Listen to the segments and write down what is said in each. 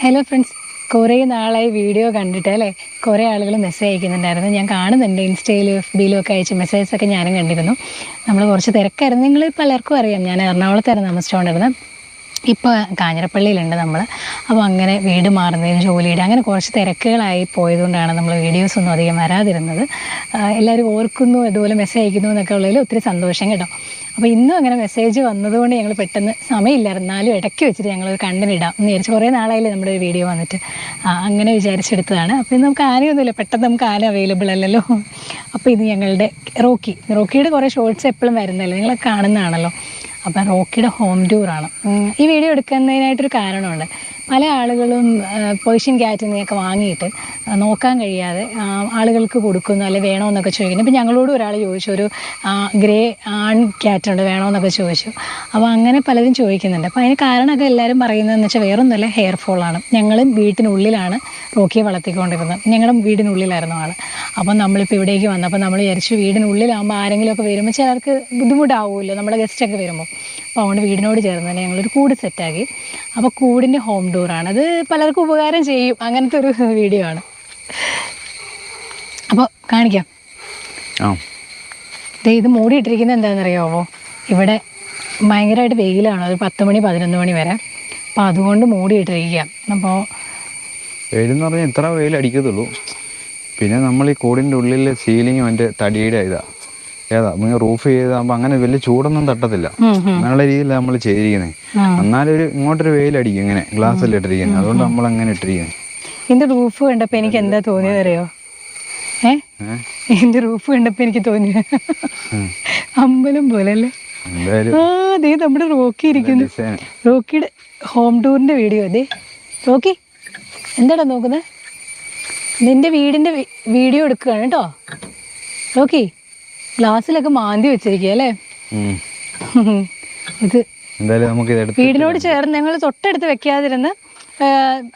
Hello friends കുറേ നാളായി video കണ്ടിട്ട് അല്ലേ? കുറേ ആളുകൾ മെസ്സേജ് അയക്കുന്നുണ്ടായിരുന്നു. ഞാൻ കാണുന്നുണ്ട് ഇൻസ്റ്റയിലും എഫ് ബിയിലും ഒക്കെ അയച്ച മെസ്സേജസ് ഒക്കെ ഞാനും കണ്ടിരുന്നു. നമ്മൾ കുറച്ച് തിരക്കായിരുന്നു. നിങ്ങൾ പലർക്കും അറിയാം. ഞാൻ എറണാകുളത്തായിരുന്നു താമസിച്ചുകൊണ്ടിരുന്നത്. ഇപ്പോൾ കാഞ്ഞിരപ്പള്ളിയിലുണ്ട് നമ്മൾ അപ്പോൾ അങ്ങനെ വീട് മാറുന്നതിന് ജോലിയുടെ അങ്ങനെ കുറച്ച് തിരക്കുകളായി പോയതുകൊണ്ടാണ് നമ്മൾ വീഡിയോസ് ഒന്നും അധികം വരാതിരുന്നത്. എല്ലാവരും ഓർക്കുന്നു ഇതുപോലെ മെസ്സേജ് അയക്കുന്നു എന്നൊക്കെ ഉള്ളതിൽ ഒത്തിരി സന്തോഷം കേട്ടോ. അപ്പോൾ ഇന്നും അങ്ങനെ മെസ്സേജ് വന്നതുകൊണ്ട് ഞങ്ങൾ പെട്ടെന്ന് സമയമില്ലായിരുന്നാലും ഇടയ്ക്ക് വെച്ചിട്ട് ഞങ്ങൾ ഒരു കണ്ടന്റ് ഇടാം എന്ന് വിചാരിച്ചു കുറേ നാളായില്ലേ നമ്മുടെ ഒരു വീഡിയോ വന്നിട്ട്. അങ്ങനെ വിചാരിച്ചെടുത്തതാണ്. അപ്പോൾ ഇന്ന് നമുക്ക് ആനയൊന്നുമില്ല പെട്ടെന്ന് നമുക്ക് ആന അവൈലബിൾ അല്ലല്ലോ. അപ്പോൾ ഇത് ഞങ്ങളുടെ റോക്കി. റോക്കിയുടെ കുറേ ഷോർട്സ് എപ്പോഴും വരുന്നല്ലോ നിങ്ങൾ കാണുന്നതാണല്ലോ. അപ്പം റോക്കിയുടെ ഹോം ടൂറാണ്. ഈ വീഡിയോ എടുക്കുന്നതിനായിട്ടൊരു കാരണമുണ്ട്. പല ആളുകളും പേർഷ്യൻ ക്യാറ്റിനെയൊക്കെ വാങ്ങിയിട്ട് നോക്കാൻ കഴിയാതെ ആളുകൾക്ക് കൊടുക്കുന്നു അല്ലെ വേണമെന്നൊക്കെ ചോദിക്കുന്നു. ഇപ്പം ഞങ്ങളോട് ഒരാൾ ചോദിച്ചു ഒരു ഗ്രേ ആൺ ക്യാറ്റുണ്ട് വേണമെന്നൊക്കെ ചോദിച്ചു. അപ്പോൾ അങ്ങനെ പലരും ചോദിക്കുന്നുണ്ട്. അപ്പോൾ അതിന് കാരണമൊക്കെ എല്ലാവരും പറയുന്നതെന്ന് വെച്ചാൽ വേറൊന്നുമല്ല ഹെയർ ഫോളാണ് ഞങ്ങളും വീട്ടിനുള്ളിലാണ് റോക്കിയെ വളർത്തിക്കൊണ്ടിരുന്നത്. ഞങ്ങളുടെ വീടിനുള്ളിലായിരുന്നു ആൾ അപ്പം നമ്മളിപ്പോൾ ഇവിടേക്ക് വന്നപ്പോൾ നമ്മൾ വിചാരിച്ചു വീടിനുള്ളിലാകുമ്പോൾ ആരെങ്കിലുമൊക്കെ വരുമ്പോൾ ചിലർക്ക് ബുദ്ധിമുട്ടാവുമല്ലോ നമ്മുടെ ഗസ്റ്റൊക്കെ വരുമ്പോൾ. അപ്പോൾ അതുകൊണ്ട് വീടിനോട് ചേർന്ന് തന്നെ ഞങ്ങളൊരു കൂട് സെറ്റാക്കി അപ്പോൾ കൂടിന്റെ ഹോം ടൂറാണ് അത് പലർക്കും ഉപകാരം ചെയ്യും. അങ്ങനത്തെ ഒരു വീഡിയോ ആണ്. അപ്പോൾ കാണിക്കാം. ഇത് മൂടിയിട്ടിരിക്കുന്നത് എന്താണെന്നറിയാമോ ഇവിടെ ഭയങ്കരമായിട്ട് വെയിലാണ്. ഒരു പത്ത് മണി പതിനൊന്ന് മണി വരെ. അപ്പോൾ അതുകൊണ്ട് മൂടിയിട്ടിരിക്കുക. അപ്പോൾ വെയിലെന്ന് പറഞ്ഞാൽ ഇത്ര വെയിൽ അടിക്കത്തുള്ളൂ പിന്നെ നമ്മൾ ഈ കൂടിന്റെ ഉള്ളിൽ സീലിംഗ് മറ്റേ തടിയുടെ ഇതാ. ഏതാ റൂഫ് ചെയ്താകുമ്പോൾ അങ്ങനെ വലിയ ചൂടൊന്നും തട്ടത്തില്ല. അങ്ങനെയുള്ള രീതിയിലാണ് നമ്മൾ ചെയ്തിരിക്കുന്നത്. എന്നാലും ഒരു ഇങ്ങോട്ടൊരു വെയിലടിക്കും ഇങ്ങനെ ഗ്ലാസ് എല്ലാം ഇട്ടിരിക്കുന്നത് അതുകൊണ്ട് നമ്മൾ അങ്ങനെ ഇട്ടിരിക്കുന്നത് ഇതിന്റെ റൂഫ് കണ്ടപ്പോ എനിക്ക് എന്താ തോന്നിയത് അറിയോ ഏഹ് ഇതിന്റെ റൂഫ് കണ്ടപ്പോ എനിക്ക് തോന്നിയ? അമ്പലം പോലെ അല്ലേ ആ നമ്മുടെ റോക്കി ഇരിക്കുന്നു. റോക്കിയുടെ ഹോം ടൂറിന്റെ വീഡിയോ അതെ റോക്കി എന്താടാ നോക്കുന്നത് നിന്റെ വീടിന്റെ വീഡിയോ എടുക്കുകയാണ് കേട്ടോ. റോക്കി ഗ്ലാസ്സിലൊക്കെ മാന്തി വെച്ചിരിക്കുക അല്ലേ? ഇത് എന്തായാലും നമുക്ക് വീടിനോട് ചേർന്ന് ഞങ്ങൾ തൊട്ടടുത്ത് വെക്കാതിരുന്ന്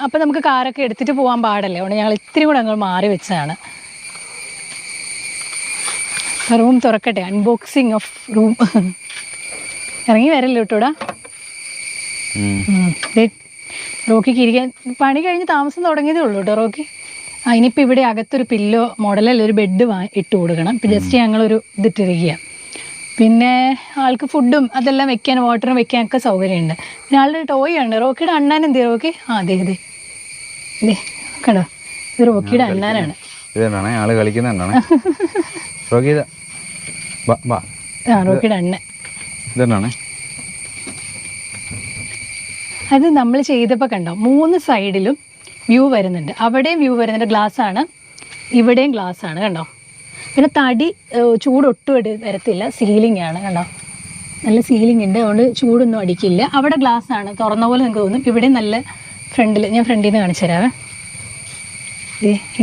അപ്പം നമുക്ക് കാറൊക്കെ എടുത്തിട്ട് പോകാൻ പാടല്ലേ? അതുകൊണ്ട് ഞങ്ങൾ ഇത്തിരി കൂടെ ഞങ്ങൾ മാറി വെച്ചതാണ്. റൂം തുറക്കട്ടെ? അൺബോക്സിങ് ഓഫ് റൂം ഇറങ്ങി വരല്ലോ കേട്ടോടാ. റോക്കിക്ക് ഇരിക്കാൻ പണി കഴിഞ്ഞ് താമസം തുടങ്ങിയതേ ഉള്ളൂ കേട്ടോ റോക്കി. ഇനിയിപ്പോൾ ഇവിടെ അകത്തൊരു പില്ലോ മോഡലല്ല ഒരു ബെഡ് വാ ഇട്ട് കൊടുക്കണം. ഇപ്പം ജസ്റ്റ് ഞങ്ങളൊരു ഇതിട്ടിരിക്കുക പിന്നെ ആൾക്ക് ഫുഡും അതെല്ലാം വെക്കാൻ വാട്ടറും വെക്കാനൊക്കെ സൗകര്യമുണ്ട് പിന്നെ ആളുടെ ടോയ് ആണ് റോക്കിയുടെ അണ്ണാൻ എന്ത് റോക്കി? ആ അതെ അതെ ദേ കണ്ടോ? ഇത് റോക്കിയുടെ അണ്ണാനാണ്. ആൾ റോക്കി ആ റോക്കിയുടെ അണ്ണൻ. അത് നമ്മൾ ചെയ്തപ്പോൾ കണ്ടോ? മൂന്ന് സൈഡിലും വ്യൂ വരുന്നുണ്ട്. അവിടെയും വ്യൂ വരുന്നുണ്ട്. ഗ്ലാസ് ആണ്. ഇവിടെയും ഗ്ലാസ് ആണ് കണ്ടോ? പിന്നെ തടി ചൂടൊട്ടും ചൂട് ഒട്ടും എടു വരത്തില്ല. സീലിംഗ് ആണ് കണ്ടോ? നല്ല സീലിംഗ് ഉണ്ട്. അതുകൊണ്ട് ചൂടൊന്നും അടിക്കില്ല. അവിടെ ഗ്ലാസ് ആണ്. തുറന്ന പോലെ നിങ്ങൾക്ക് തോന്നും. ഇവിടെ നല്ല ഫ്രണ്ടിൽ ഞാൻ ഫ്രണ്ടിൽ നിന്ന് കാണിച്ചു തരാവേ.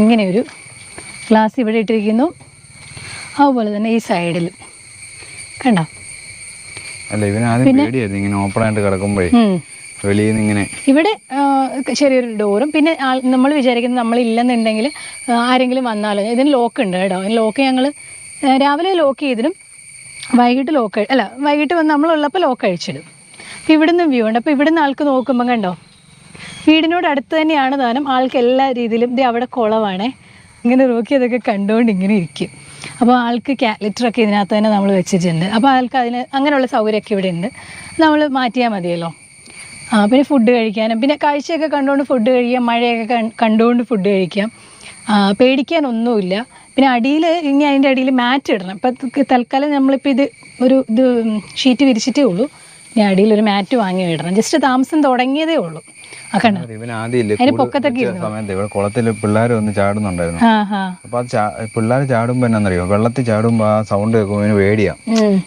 ഇങ്ങനെ ഒരു ഗ്ലാസ് ഇവിടെ ഇട്ടിരിക്കുന്നു. അതുപോലെ തന്നെ ഈ സൈഡിൽ കണ്ടോ? അല്ല പേടിയായിരുന്നു. ഇങ്ങനെ ഓപ്പൺ ആയിട്ട് കിടക്കുമ്പോഴേ. ഇങ്ങനെ ഇവിടെ ചെറിയൊരു ഡോറും പിന്നെ നമ്മൾ വിചാരിക്കുന്നത് നമ്മൾ ഇല്ലെന്നുണ്ടെങ്കിൽ ആരെങ്കിലും വന്നാലോ. ഇതിന് ലോക്ക് ഉണ്ട് കേട്ടോ ലോക്ക് ഞങ്ങൾ രാവിലെ ലോക്ക് ചെയ്തിടും. വൈകിട്ട് ലോക്ക് അല്ല വൈകിട്ട് വന്ന് നമ്മളുള്ളപ്പോൾ ലോക്ക് അഴിച്ചിടും അപ്പോൾ ഇവിടുന്ന് വ്യൂ ഉണ്ട്. അപ്പോൾ ഇവിടുന്ന് ആൾക്ക് നോക്കുമ്പോൾ കണ്ടോ? വീടിനോട് അടുത്ത് തന്നെയാണ് താനും. ആൾക്ക് എല്ലാ രീതിയിലും ഇത് അവിടെ കുളവാണേ. ഇങ്ങനെ നോക്കി അതൊക്കെ കണ്ടുകൊണ്ട് ഇങ്ങനെ ഇരിക്കും. അപ്പോൾ ആൾക്ക് കാലിറ്ററൊക്കെ ഇതിനകത്ത് തന്നെ നമ്മൾ വെച്ചിട്ടുണ്ട്. അപ്പോൾ ആൾക്ക് അതിന് അങ്ങനെയുള്ള സൗകര്യമൊക്കെ ഇവിടെ ഉണ്ട്. നമ്മൾ മാറ്റിയാൽ മതിയല്ലോ. ആ പിന്നെ ഫുഡ് കഴിക്കാനും പിന്നെ കാഴ്ചയൊക്കെ കണ്ടുകൊണ്ട് ഫുഡ് കഴിക്കാം മഴയൊക്കെ കണ്ടുകൊണ്ട് ഫുഡ് കഴിക്കാം. പേടിക്കാനൊന്നുമില്ല. പിന്നെ അടിയിൽ ഇനി അതിന്റെ അടിയിൽ മാറ്റ് ഇടണം. ഇപ്പം തൽക്കാലം നമ്മളിപ്പോൾ ഇത് ഒരു ഇത് ഷീറ്റ് വിരിച്ചിട്ടേ ഉള്ളൂ. ഇനി അടിയിൽ ഒരു മാറ്റ് വാങ്ങി ഇടണം. ജസ്റ്റ് താമസം തുടങ്ങിയതേ ഉള്ളൂ. കുളത്തിൽ പിള്ളേർ വന്ന് ചാടുന്നുണ്ടായിരുന്നു. അപ്പൊ അത് പിള്ളേർ ചാടുമ്പോ എന്നാന്നറിയോ? വെള്ളത്തിൽ ചാടുമ്പോ ആ സൗണ്ട് കേൾക്കുമ്പോൾ ഇവന് പേടിയാ.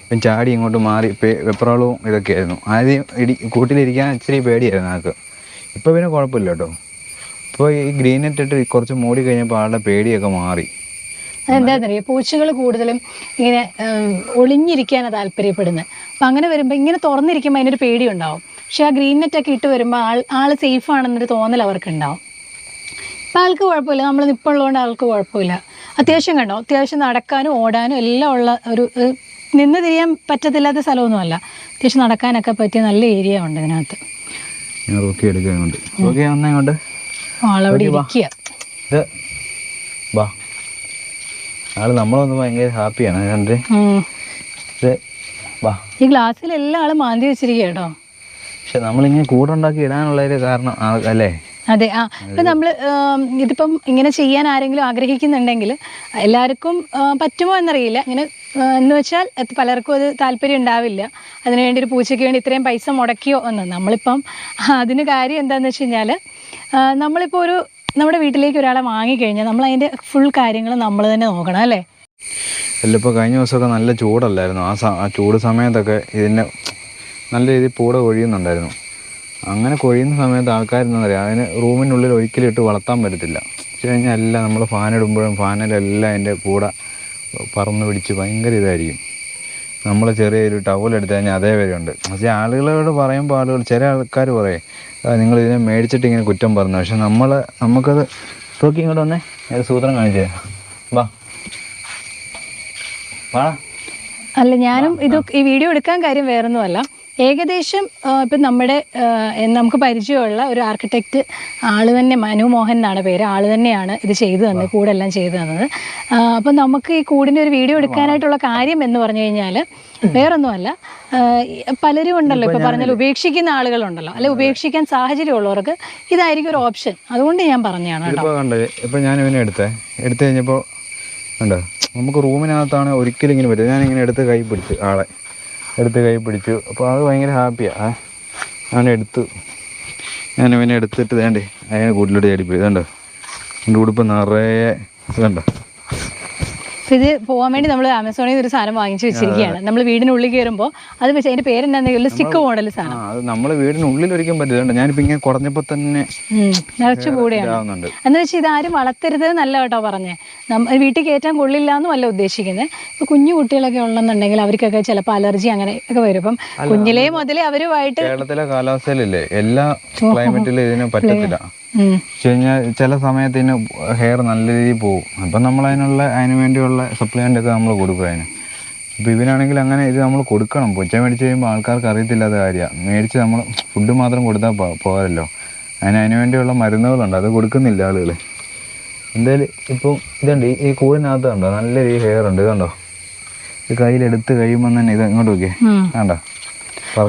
ഇവൻ ചാടി ഇങ്ങോട്ട് മാറി വെപ്രാളവും ഇതൊക്കെ ആയിരുന്നു ആദ്യം ഇടി കൂട്ടിലിരിക്കാൻ ഇച്ചിരി പേടിയായിരുന്നു ആൾക്ക്. ഇപ്പൊ പിന്നെ കുഴപ്പമില്ല കേട്ടോ ഇപ്പൊ ഈ ഗ്രീൻ നെറ്റ് ഇട്ട് കുറച്ച് മൂടി കഴിഞ്ഞപ്പോ ആളുടെ പേടിയൊക്കെ മാറി. അതെന്താണെന്നറിയോ പൂച്ചകൾ കൂടുതലും ഇങ്ങനെ ഒളിഞ്ഞിരിക്കാനാണ് താല്പര്യപ്പെടുന്നത് അപ്പം അങ്ങനെ വരുമ്പോൾ ഇങ്ങനെ തുറന്നിരിക്കുമ്പോൾ അതിനൊരു പേടി ഉണ്ടാവും പക്ഷെ ആ ഗ്രീൻ നെറ്റൊക്കെ ഇട്ട് വരുമ്പോൾ ആൾ ആൾ സേഫ് ആണെന്നൊരു തോന്നൽ അവർക്ക് ഉണ്ടാവും ഇപ്പം ആൾക്ക് കുഴപ്പമില്ല. നമ്മൾ നിപ്പുള്ളതുകൊണ്ട് ആൾക്ക് കുഴപ്പമില്ല. അത്യാവശ്യം കണ്ടോ? അത്യാവശ്യം നടക്കാനും ഓടാനും എല്ലാം ഉള്ള ഒരു നിന്ന് തിരിയാൻ പറ്റത്തില്ലാത്ത സ്ഥലമൊന്നുമല്ല. അത്യാവശ്യം നടക്കാനൊക്കെ പറ്റിയ നല്ല ഏരിയ ഉണ്ട് ഇതിനകത്ത്. റോക്കി എടുക്കുന്നുണ്ട് റോക്കി വന്നേ ഇങ്ങോട്ട് ആളവിടെ ഓക്കേ, വാ. ഇരിക്കുക ഇത് വാ. ആൾ നമ്മളൊന്ന് ഭയങ്കര ഹാപ്പിയാണ് കണ്ട്? ഉം. ഇത് വാ. ഈ ഗ്ലാസ്സിൽ എല്ലാ ആളും മാന്തി വെച്ചിരിക്കുക കേട്ടോ. പക്ഷെ നമ്മളിങ്ങനെ കൂടുണ്ടാക്കി ഇടാനുള്ള ഒരു കാരണം അല്ലേ? അതെ ആ. ഇപ്പം നമ്മൾ ഇതിപ്പം ഇങ്ങനെ ചെയ്യാൻ ആരെങ്കിലും ആഗ്രഹിക്കുന്നുണ്ടെങ്കിൽ എല്ലാവർക്കും പറ്റുമോ എന്നറിയില്ല. ഇങ്ങനെ എന്ന് വെച്ചാൽ പലർക്കും അത് താല്പര്യം ഉണ്ടാവില്ല. അതിനുവേണ്ടി ഒരു പൂച്ചയ്ക്ക് വേണ്ടി ഇത്രയും പൈസ മുടക്കിയോ എന്ന്. നമ്മളിപ്പം അതിന് കാര്യം എന്താണെന്ന് വെച്ച് കഴിഞ്ഞാൽ നമ്മളിപ്പോൾ ഒരു നമ്മുടെ വീട്ടിലേക്ക് ഒരാളെ വാങ്ങിക്കഴിഞ്ഞാൽ നമ്മൾ അതിന്റെ ഫുൾ കാര്യങ്ങൾ നമ്മൾ തന്നെ നോക്കണം അല്ലേ? അല്ല ഇപ്പോൾ കഴിഞ്ഞ ദിവസമൊക്കെ നല്ല ചൂടല്ലായിരുന്നു. ആ ചൂട് സമയത്തൊക്കെ ഇതിന്റെ നല്ല രീതിയിൽ പൂട കൊഴിയുന്നുണ്ടായിരുന്നു. അങ്ങനെ കൊഴിയുന്ന സമയത്ത് ആൾക്കാരെന്താ പറയുക അതിന് റൂമിനുള്ളിൽ ഒരിക്കലും ഇട്ട് വളർത്താൻ പറ്റത്തില്ല. വെച്ച് കഴിഞ്ഞാൽ എല്ലാം നമ്മൾ ഫാനിടുമ്പോഴും ഫാനിലെല്ലാം അതിന്റെ കൂടെ പറന്ന് പിടിച്ച് ഭയങ്കര ഇതായിരിക്കും. നമ്മൾ ചെറിയൊരു ടവൽ എടുത്തു കഴിഞ്ഞാൽ അതേ വരെയുണ്ട് ഉണ്ട് പക്ഷേ ആളുകളോട് പറയുമ്പോൾ ആളുകൾ ചില ആൾക്കാർ പറയും നിങ്ങൾ ഇതിനെ മേടിച്ചിട്ട് ഇങ്ങനെ കുറ്റം പറഞ്ഞു. പക്ഷെ നമ്മൾ നമുക്കത് നോക്കി ഇങ്ങോട്ട് വന്നേ. ഏത് സൂത്രം കാണിച്ചേ. വാ. വാ. അല്ല ഞാനും ഇത് ഈ വീഡിയോ എടുക്കാൻ കാര്യം വേറൊന്നുമല്ല. ഏകദേശം ഇപ്പം നമ്മുടെ നമുക്ക് പരിചയമുള്ള ഒരു ആർക്കിടെക്റ്റ് ആൾ തന്നെ മനു മോഹൻ എന്നാണ് പേര്. ആൾ തന്നെയാണ് ഇത് ചെയ്തു തന്നത് കൂടെല്ലാം ചെയ്തു തന്നത്. അപ്പം നമുക്ക് ഈ കൂടിന്റെ ഒരു വീഡിയോ എടുക്കാനായിട്ടുള്ള കാര്യം എന്ന് പറഞ്ഞു കഴിഞ്ഞാൽ വേറൊന്നുമല്ല പലരും ഉണ്ടല്ലോ ഇപ്പം പറഞ്ഞാൽ ഉപേക്ഷിക്കുന്ന ആളുകളുണ്ടല്ലോ. അല്ലെ ഉപേക്ഷിക്കാൻ സാഹചര്യമുള്ളവർക്ക് ഇതായിരിക്കും ഒരു ഓപ്ഷൻ അതുകൊണ്ട് ഞാൻ പറഞ്ഞതാണ് കേട്ടോ. ഞാൻ ഇവനെ എടുത്തേ. എടുത്തു കഴിഞ്ഞപ്പോൾ നമുക്ക് റൂമിനകത്താണ് ഒരിക്കലും ഇങ്ങനെ പറ്റും ഞാനിങ്ങനെ എടുത്ത് കൈ പിടിച്ച് ആളെ. എടുത്ത് കൈ പിടിച്ചു. അപ്പോൾ അത് ഭയങ്കര ഹാപ്പിയാണ് ഞാൻ എടുത്തു. ഞാൻ ഇവനെ എടുത്തിട്ട് വേണ്ടേ അതിനെ കൂട്ടിലോട്ട് ചാടിപ്പോയി. ഇതുണ്ടോ? എന്റെ ഉടുപ്പ് നിറയെ ഇതുണ്ടോ? ഇത് പോകാൻ വേണ്ടി നമ്മൾ ആമസോണിൽ നിന്ന് ഒരു സാധനം വാങ്ങിച്ചു വെച്ചിരിക്കുകയാണ്. നമ്മൾ വീടിനുള്ളിൽ കയറുമ്പോൾ അത് വെച്ച് അതിന്റെ പേരെന്താണെന്ന് സ്റ്റിക്ക് മോഡൽ സാധനം. അത് നമ്മൾ വീടിനുള്ളിൽ ഒരിക്കലും പറ്റില്ല. ഞാനിപ്പോ ഇങ്ങനെ കുറഞ്ഞപ്പോൾ തന്നെ നിറച്ചു കൂടെയാണ്. എന്ന് വെച്ചാൽ ഇത് ആരും വളർത്തരുത് നല്ല കേട്ടോ പറഞ്ഞേ. വീട്ടിൽ കയറ്റാൻ കൊള്ളില്ല എന്നും അല്ല ഉദ്ദേശിക്കുന്നത് ഇപ്പൊ കുഞ്ഞു കുട്ടികളൊക്കെ ഉള്ളെന്നുണ്ടെങ്കിൽ അവർക്കൊക്കെ ചിലപ്പോൾ അലർജി അങ്ങനെ ഒക്കെ വരും. അപ്പം കുഞ്ഞിലേ മുതലേ അവരുമായിട്ട് കേരളത്തിലെ കാലാവസ്ഥയിലല്ലേ എല്ലാ ക്ലൈമറ്റിലും ഇതിന് പറ്റത്തില്ല. കഴിഞ്ഞാൽ ചില സമയത്ത് ഇതിന് ഹെയർ നല്ല രീതിയിൽ പോകും അപ്പം നമ്മൾ അതിനുള്ള അതിന് വേണ്ടിയുള്ള സപ്ലിമെന്റ് ഒക്കെ നമ്മൾ കൊടുക്കും അതിന്. അപ്പോൾ ഇവനാണെങ്കിൽ അങ്ങനെ ഇത് നമ്മൾ കൊടുക്കണം. പൊച്ച മേടിച്ച് കഴിയുമ്പോൾ ആൾക്കാർക്ക് അറിയത്തില്ലാത്ത കാര്യമാണ് മേടിച്ച് നമ്മൾ ഫുഡ് മാത്രം കൊടുത്താൽ പോരല്ലോ. അതിന് അതിന് വേണ്ടിയുള്ള മരുന്നുകളുണ്ട്. അത് കൊടുക്കുന്നില്ല ആളുകൾ എന്തായാലും ഇപ്പം ഇതുണ്ട്. ഈ- കൂടിനകത്ത് കണ്ടോ? നല്ല രീതി ഹെയർ ഉണ്ട്. ഇതുണ്ടോ? ഇത് കയ്യിലെടുത്ത് കഴിയുമ്പോൾ തന്നെ ഇത് ഇങ്ങോട്ട് നോക്കിയേ. ഉം.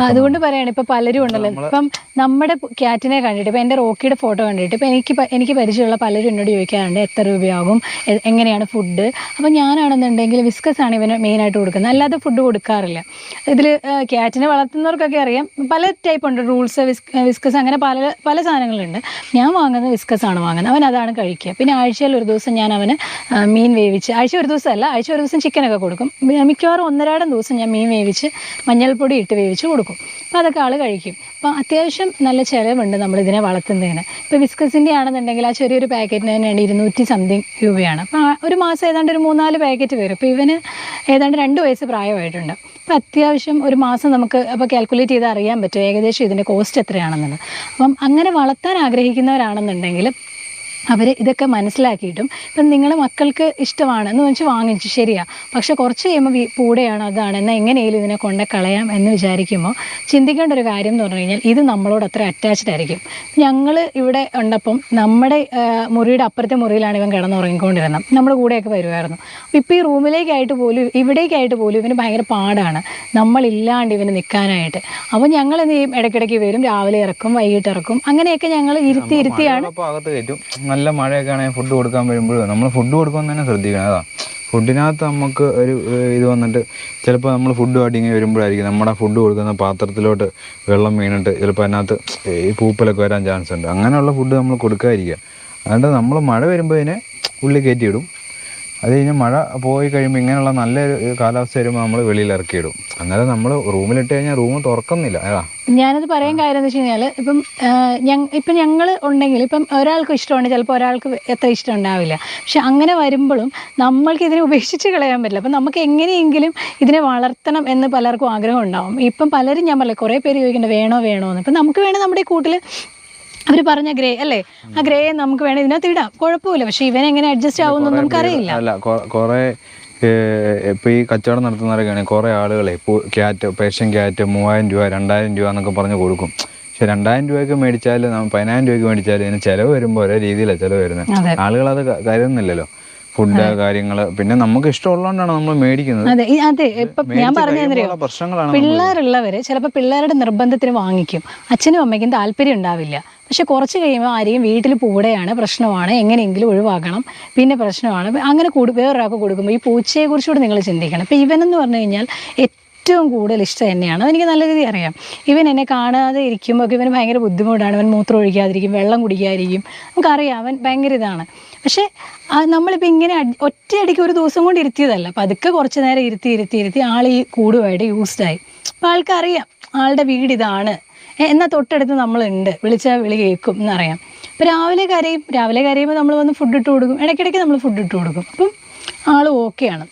അതുകൊണ്ട് പറയാണ് ഇപ്പൊ പലരും ഉണ്ടല്ലോ. ഇപ്പം നമ്മുടെ ക്യാറ്റിനെ കണ്ടിട്ട് ഇപ്പൊ എന്റെ റോക്കിയുടെ ഫോട്ടോ കണ്ടിട്ട് ഇപ്പൊ എനിക്ക് എനിക്ക് പരിചയമുള്ള പലരും എന്നോട് ചോദിക്കാറുണ്ട് എത്ര രൂപയാകും എങ്ങനെയാണ് ഫുഡ്? അപ്പൊ ഞാനാണെന്നുണ്ടെങ്കിൽ വിസ്കസ് ആണ് ഇവന് മെയിൻ ആയിട്ട് കൊടുക്കുന്നത്. അല്ലാതെ ഫുഡ് കൊടുക്കാറില്ല. ഇതിൽ ക്യാറ്റിനെ വളർത്തുന്നവർക്കൊക്കെ അറിയാം. പല ടൈപ്പ് ഉണ്ട്. റൂൾസ് വിസ്കസ് അങ്ങനെ പല പല സാധനങ്ങളുണ്ട്. ഞാൻ വാങ്ങുന്നത് വിസ്കസ് ആണ് വാങ്ങുന്നത്. അവൻ അതാണ് കഴിക്കുക. പിന്നെ ആഴ്ചയിൽ ഒരു ദിവസം ഞാൻ അവന് മീൻ വേവിച്ച് ആഴ്ച ഒരു ദിവസം അല്ല ആഴ്ച ഒരു ദിവസം ചിക്കനൊക്കെ കൊടുക്കും. മിക്കവാറും ഒന്നരാടം ദിവസം ഞാൻ മീൻ വേവിച്ച് മഞ്ഞൾപ്പൊടി ഇട്ട് വേവിച്ച് കൊടുക്കും. അപ്പോൾ അതൊക്കെ ആൾ കഴിക്കും. അപ്പോൾ അത്യാവശ്യം നല്ല ചിലവുണ്ട് നമ്മൾ ഇതിനെ വളർത്തുന്നതിന്. ഇപ്പോൾ വിസ്കസിന്റെ ആണെന്നുണ്ടെങ്കിൽ ആ ചെറിയൊരു പാക്കറ്റിന് തന്നെയാണ് ഇരുന്നൂറ്റി സംതിങ് രൂപയാണ്. അപ്പോൾ ഒരു മാസം ഏതാണ്ട് ഒരു മൂന്നാൽ പാക്കറ്റ് വരും. അപ്പോൾ ഇവന് ഏതാണ്ട് രണ്ട് വയസ്സ് പ്രായമായിട്ടുണ്ട്. അപ്പോൾ അത്യാവശ്യം ഒരു മാസം നമുക്ക് അപ്പോൾ കാൽക്കുലേറ്റ് ചെയ്ത് അറിയാൻ പറ്റും ഏകദേശം ഇതിന്റെ കോസ്റ്റ് എത്രയാണെന്നുള്ളത്. അപ്പം അങ്ങനെ വളർത്താൻ ആഗ്രഹിക്കുന്നവരാണെന്നുണ്ടെങ്കിൽ അവർ ഇതൊക്കെ മനസ്സിലാക്കിയിട്ടും ഇപ്പം നിങ്ങളുടെ മക്കൾക്ക് ഇഷ്ടമാണ് എന്ന് വെച്ച് വാങ്ങിച്ചു ശരിയാ. പക്ഷെ കുറച്ച് കഴിയുമ്പോൾ പൂടെയാണ് അതാണ്. എന്നാൽ എങ്ങനെയും ഇതിനെ കൊണ്ട് കളയാം എന്ന് വിചാരിക്കുമ്പോൾ ചിന്തിക്കേണ്ട ഒരു കാര്യം എന്ന് പറഞ്ഞു കഴിഞ്ഞാൽ ഇത് നമ്മളോട് അത്ര അറ്റാച്ച്ഡ് ആയിരിക്കും. ഞങ്ങൾ ഇവിടെ ഉണ്ടപ്പം നമ്മുടെ മുറിയുടെ അപ്പുറത്തെ മുറിയിലാണ് ഇവൻ കിടന്നുറങ്ങിക്കൊണ്ടിരുന്നത്. നമ്മൾ കൂടെയൊക്കെ വരുമായിരുന്നു അപ്പോൾ ഇപ്പോൾ ഈ റൂമിലേക്കായിട്ട് പോലും ഇവിടേക്കായിട്ട് പോലും ഇവന് ഭയങ്കര പാടാണ്. നമ്മളില്ലാണ്ട് ഇവന് നിൽക്കാനായിട്ട് അപ്പോൾ ഞങ്ങൾ എന്ത് ചെയ്യും? ഇടയ്ക്കിടയ്ക്ക് വരും. രാവിലെ ഇറക്കും വൈകിട്ട് ഇറക്കും. അങ്ങനെയൊക്കെ ഞങ്ങൾ ഇരുത്തി ഇരുത്തിയാണ്. നല്ല മഴയൊക്കെ ആണെങ്കിൽ ഫുഡ് കൊടുക്കാൻ വരുമ്പോഴും നമ്മൾ ഫുഡ് കൊടുക്കുമ്പോൾ തന്നെ ശ്രദ്ധിക്കണം. അതാ. ഫുഡിനകത്ത് നമുക്ക് ഒരു ഇത് വന്നിട്ട് ചിലപ്പോൾ നമ്മൾ ഫുഡ് അടിങ്ങി വരുമ്പോഴായിരിക്കും നമ്മുടെ ഫുഡ് കൊടുക്കുന്ന പാത്രത്തിലോട്ട് വെള്ളം വീണിട്ട് ചിലപ്പോൾ അതിനകത്ത് ഈ പൂപ്പലൊക്കെ വരാൻ ചാൻസ് ഉണ്ട്. അങ്ങനെയുള്ള ഫുഡ് നമ്മൾ കൊടുക്കാതിരിക്കുക. അതുകൊണ്ട് നമ്മൾ മഴ വരുമ്പോൾ അതിനെ ഉള്ളിൽ കയറ്റിയിടും. അത് കഴിഞ്ഞ് മഴ പോയി കഴിയുമ്പോൾ ഇങ്ങനെയുള്ള നല്ലൊരു കാലാവസ്ഥ വരുമ്പോൾ നമ്മൾ വെളിയിൽ ഇറക്കിയിടും. അന്നേരം നമ്മൾ റൂമിലിട്ട് കഴിഞ്ഞാൽ റൂം തുറക്കുന്നില്ല. അതാ. ഞാനത് പറയാൻ കാര്യം എന്ന് വെച്ച് കഴിഞ്ഞാൽ ഇപ്പം ഇപ്പം ഞങ്ങൾ ഉണ്ടെങ്കിൽ ഇപ്പം ഒരാൾക്ക് ഇഷ്ടമുണ്ട് ചിലപ്പോൾ ഒരാൾക്ക് എത്ര ഇഷ്ടം ഉണ്ടാവില്ല. പക്ഷെ അങ്ങനെ വരുമ്പോഴും നമ്മൾക്ക് ഇതിനെ ഉപേക്ഷിച്ച് കളയാൻ പറ്റില്ല. അപ്പം നമുക്ക് എങ്ങനെയെങ്കിലും ഇതിനെ വളർത്തണം എന്ന് പലർക്കും ആഗ്രഹം ഉണ്ടാവും. ഇപ്പം പലരും ഞാൻ പറയില്ല കുറേ പേര് ചോദിക്കുന്നുണ്ട് വേണോ വേണോ എന്ന് ഇപ്പം നമുക്ക് വേണേൽ നമ്മുടെ കൂട്ടിൽ അവർ പറഞ്ഞ ഗ്രേ അല്ലേ? ആ ഗ്രേ നമുക്ക് വേണേൽ ഇതിനകത്ത് ഇടാം. കുഴപ്പമില്ല. പക്ഷെ ഇവൻ എങ്ങനെ അഡ്ജസ്റ്റ് ആവുമെന്നൊന്നും നമുക്കറിയില്ല. അല്ല കുറേ ഇപ്പൊ ഈ കച്ചവടം നടത്തുന്നവരൊക്കെയാണ് കുറേ ആളുകളെ ഇപ്പോൾ ക്യാറ്റ് പേർഷ്യൻ ക്യാറ്റ് മൂവായിരം രൂപ രണ്ടായിരം രൂപ എന്നൊക്കെ പറഞ്ഞ് കൊടുക്കും. പക്ഷെ രണ്ടായിരം രൂപയ്ക്ക് മേടിച്ചാൽ പതിനായിരം രൂപയ്ക്ക് മേടിച്ചാൽ ഇതിന് ചിലവ് വരുമ്പോൾ ഒരേ രീതിയിലാണ് ചിലവ് വരുന്നത്. ആളുകൾ അത് കരുതുന്നില്ലല്ലോ. ഫുഡ് കാര്യങ്ങൾ പിന്നെ നമുക്ക് ഇഷ്ടമുള്ളതുകൊണ്ടാണ് നമ്മൾ മേടിക്കുന്നത്. അതെ അതെ ഇപ്പൊ ഞാൻ നമ്മൾ പിള്ളേരുള്ളവര് ചിലപ്പോൾ പിള്ളേരുടെ നിർബന്ധത്തിന് വാങ്ങിക്കും. അച്ഛനും അമ്മയ്ക്കും താല്പര്യം ഉണ്ടാവില്ല. പക്ഷെ കുറച്ച് കഴിയുമ്പോൾ ആരെയും വീട്ടിൽ പൂടെയാണ് പ്രശ്നമാണ് എങ്ങനെയെങ്കിലും ഒഴിവാക്കണം. പിന്നെ പ്രശ്നമാണ്. അങ്ങനെ കൊടു വേറൊരാൾക്ക് കൊടുക്കുമ്പോൾ ഈ പൂച്ചയെ കുറിച്ചുകൂടെ നിങ്ങൾ ചിന്തിക്കണം. ഇപ്പം ഇവനെന്ന് പറഞ്ഞു കഴിഞ്ഞാൽ ഏറ്റവും കൂടുതൽ ഇഷ്ടം തന്നെയാണ് അതെനിക്ക് നല്ല രീതി അറിയാം. ഇവൻ എന്നെ കാണാതെ ഇരിക്കുമ്പോൾ ഇവന് ഭയങ്കര ബുദ്ധിമുട്ടാണ്. ഇവൻ മൂത്രം ഒഴിക്കാതിരിക്കും വെള്ളം കുടിക്കാതിരിക്കും. നമുക്കറിയാം അവൻ ഭയങ്കര ഇതാണ്. പക്ഷേ നമ്മളിപ്പോൾ ഇങ്ങനെ ഒറ്റയടിക്ക് ഒരു ദിവസം കൊണ്ട് ഇരുത്തിയതല്ല. പതുക്കെ കുറച്ച് നേരം ഇരുത്തി ഇരുത്തി ഇരുത്തി ആൾ ഈ കൂടുമായിട്ട് യൂസ്ഡായി അപ്പോൾ ആൾക്കറിയാം ആളുടെ വീട് എന്നാൽ തൊട്ടടുത്ത് നമ്മളുണ്ട്. വിളിച്ചാൽ വിളി കേൾക്കും എന്നറിയാം. അപ്പോൾ രാവിലെ കരയും. രാവിലെ കരയുമ്പോൾ നമ്മൾ വന്ന് ഫുഡ് ഇട്ട് കൊടുക്കും. ഇടയ്ക്കിടയ്ക്ക് നമ്മൾ ഫുഡ് ഇട്ട് കൊടുക്കും. അപ്പം ആൾ ഓക്കെയാണ്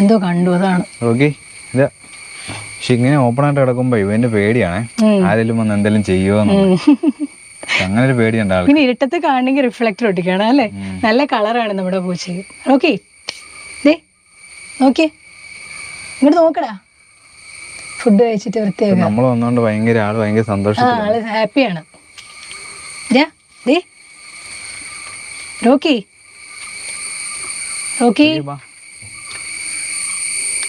എന്തോ കണ്ടു അതാണ്. ഓക്കെ പക്ഷെ ഇങ്ങനെ ഓപ്പൺ ആയിട്ട് കിടക്കുമ്പോൾ ഇവന്റെ പേടിയാണേ. ആരെങ്കിലും വന്ന് എന്തെങ്കിലും ചെയ്യുമോ അങ്ങനെ ഒരു പേടി ആൾക്ക്. പിന്നെ ഇരുട്ടത്ത് കാണണമെങ്കിൽ റിഫ്ലക്ടർ ഒട്ടിക്കണം അല്ലേ? നല്ല കളറാണ് നമ്മുടെ പൂച്ചയ്ക്ക് ഓക്കെ ദേ നോക്കിയേ. ഇങ്ങോട്ട് നോക്കടാ. ഫുഡ് കഴിച്ചിട്ട് വൃത്തിയാക്കുക. നമ്മൾ വന്നോണ്ട് ഭയങ്കര ആൾ ഭയങ്കര സന്തോഷം ആൾ ഹാപ്പിയാണ്. ദേ, ദേ. റോക്കി. റോക്കി.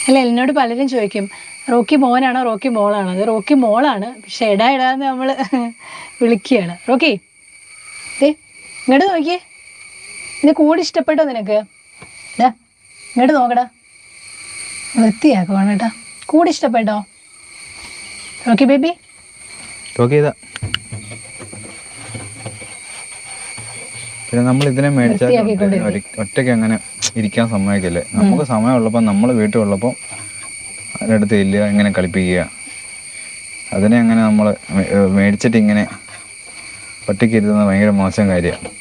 അല്ല എന്നോട് പലരും ചോദിക്കും റോക്കി മോനാണോ റോക്കി മോളാണോ? അത് റോക്കി മോളാണ് പക്ഷെ എടാ എടാന്ന് നമ്മൾ വിളിക്കുകയാണ്. റോക്കി. ദേ ഇങ്ങോട്ട് നോക്കിയേ. ഇത് കൂട് ഇഷ്ടപ്പെട്ടോ നിനക്ക്? ഇങ്ങോട്ട് നോക്കടാ. വൃത്തിയാക്കുവാണ് കേട്ടോ. കൂട് ഇഷ്ടപ്പെട്ടോ? റോക്കി ബേബി ഓക്കെ ഇതാ. പിന്നെ നമ്മൾ ഇതിനെ മേടിച്ചാൽ. ഒറ്റയ്ക്ക് അങ്ങനെ ഇരിക്കാൻ സമ്മതിക്കില്ലേ നമുക്ക് സമയമുള്ളപ്പോൾ നമ്മൾ വീട്ടിലുള്ളപ്പോൾ അതിന്റെ അടുത്ത് ഇല്ല ഇങ്ങനെ കളിപ്പിക്കുക. അതിനെ അങ്ങനെ നമ്മൾ മേടിച്ചിട്ട് ഇങ്ങനെ ഒറ്റയ്ക്ക് ഇരുത്തുന്നത് ഭയങ്കര മോശം കാര്യമാണ്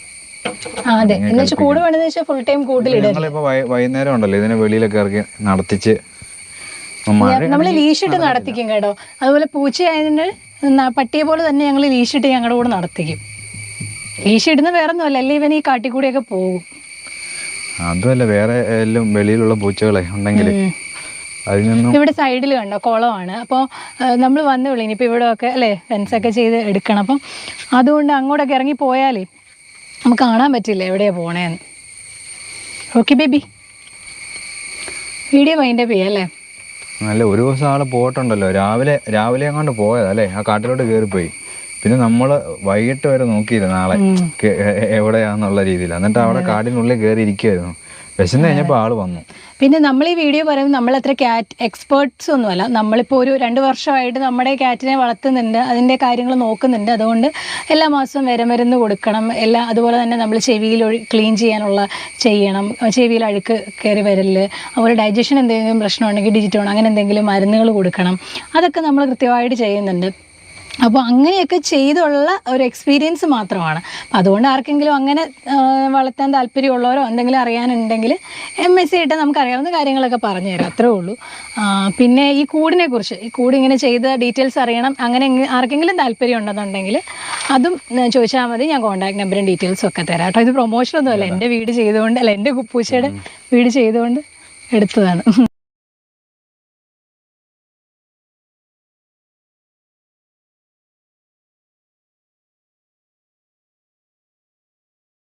ഞങ്ങളിപ്പോൾ വൈകുന്നേരം ഉണ്ടല്ലോ ഇതിനെ വെളിയിലൊക്കെ ഇറക്കി നടത്തിച്ച് നമ്മൾ ലീഷിട്ട് നടത്തിക്കും കേട്ടോ. അതുപോലെ പൂച്ചയായതിന് പട്ടിയെ പോലെ തന്നെ ഞങ്ങൾ ലീഷിട്ട് ഞങ്ങളുടെ കൂടെ നടത്തിക്കും. ലീഷ് ഇടുന്ന വേറെ ഒന്നുമല്ല അല്ലേ ഇവൻ ഈ കാട്ടിക്കൂടിയൊക്കെ പോകും. അതുമല്ല വേറെ എല്ലാം വെളിയിലുള്ള പൂച്ചകളെ ഉണ്ടെങ്കിൽ ഇവിടെ സൈഡിൽ കണ്ടോ കുളമാണ്. അപ്പോൾ നമ്മൾ വന്നു വിളി ഇനിയിപ്പോൾ ഇവിടെ ഒക്കെ അല്ലേ ഫെൻസൊക്കെ ചെയ്ത് എടുക്കണം. അപ്പം അതുകൊണ്ട് അങ്ങോട്ടൊക്കെ ഇറങ്ങി പോയാലേ നമുക്ക് കാണാൻ പറ്റില്ല എവിടെയാണ് പോണേന്ന്. ഓക്കെ ബേബി വീഡിയോ മൈൻഡപ്പ് ചെയ്യാം അല്ലേ? നല്ല ഒരു ദിവസം ആൾ പോയിട്ടുണ്ടല്ലോ. രാവിലെ രാവിലെ അങ്ങോട്ട് പോയതാ അല്ലേ? ആ കാട്ടിലോട്ട് കയറിപ്പോയി പിന്നെ നമ്മൾ വൈകിട്ട് വരെ നോക്കിയില്ല നാളെ എവിടെയാന്നുള്ള രീതിയിൽ എന്നിട്ട് അവിടെ കാടിനുള്ളിൽ കയറി ഇരിക്കുമായിരുന്നു വിശന്ന് കഴിഞ്ഞപ്പോൾ ആൾ വന്നു. പിന്നെ നമ്മൾ ഈ വീഡിയോ പറയുമ്പോൾ നമ്മൾ അത്ര ക്യാറ്റ് എക്സ്പേർട്സ് ഒന്നുമല്ല. നമ്മളിപ്പോൾ ഒരു രണ്ട് വർഷമായിട്ട് നമ്മുടെ ക്യാറ്റിനെ വളർത്തുന്നുണ്ട് അതിന്റെ കാര്യങ്ങൾ നോക്കുന്നുണ്ട്. അതുകൊണ്ട് എല്ലാ മാസവും വിരമരുന്ന് കൊടുക്കണം. എല്ലാ അതുപോലെ തന്നെ നമ്മൾ ചെവിയിൽ ക്ലീൻ ചെയ്യാനുള്ള ചെയ്യണം. ചെവിയിൽ അഴുക്ക് കയറി വരൽ അതുപോലെ ഡൈജഷൻ എന്തെങ്കിലും പ്രശ്നമുണ്ടെങ്കിൽ ഡിജിറ്റോൺ അങ്ങനെ എന്തെങ്കിലും മരുന്നുകൾ കൊടുക്കണം. അതൊക്കെ നമ്മൾ കൃത്യമായിട്ട് ചെയ്യുന്നുണ്ട്. അപ്പോൾ അങ്ങനെയൊക്കെ ചെയ്തുള്ള ഒരു എക്സ്പീരിയൻസ് മാത്രമാണ്. അപ്പം അതുകൊണ്ട് ആർക്കെങ്കിലും അങ്ങനെ വളർത്താൻ താല്പര്യമുള്ളവരോ എന്തെങ്കിലും അറിയാനുണ്ടെങ്കിൽ എം എസ് സി ഇട്ട് നമുക്ക് അറിയാവുന്ന കാര്യങ്ങളൊക്കെ പറഞ്ഞു തരാം. അത്രേ ഉള്ളൂ. പിന്നെ ഈ കൂടിനെ കുറിച്ച് ഈ കൂട് ഇങ്ങനെ ചെയ്ത ഡീറ്റെയിൽസ് അറിയണം അങ്ങനെ ആർക്കെങ്കിലും താല്പര്യം ഉണ്ടെന്നുണ്ടെങ്കിൽ അതും ചോദിച്ചാൽ മതി. ഞാൻ കോൺടാക്ട് നമ്പറും ഡീറ്റെയിൽസും ഒക്കെ തരാം കേട്ടോ. ഇത് പ്രൊമോഷനൊന്നുമല്ല എന്റെ വീട് ചെയ്തുകൊണ്ട് അല്ല എന്റെ കുപ്പൂച്ചയുടെ വീട് ചെയ്തുകൊണ്ട് എടുത്തതാണ്.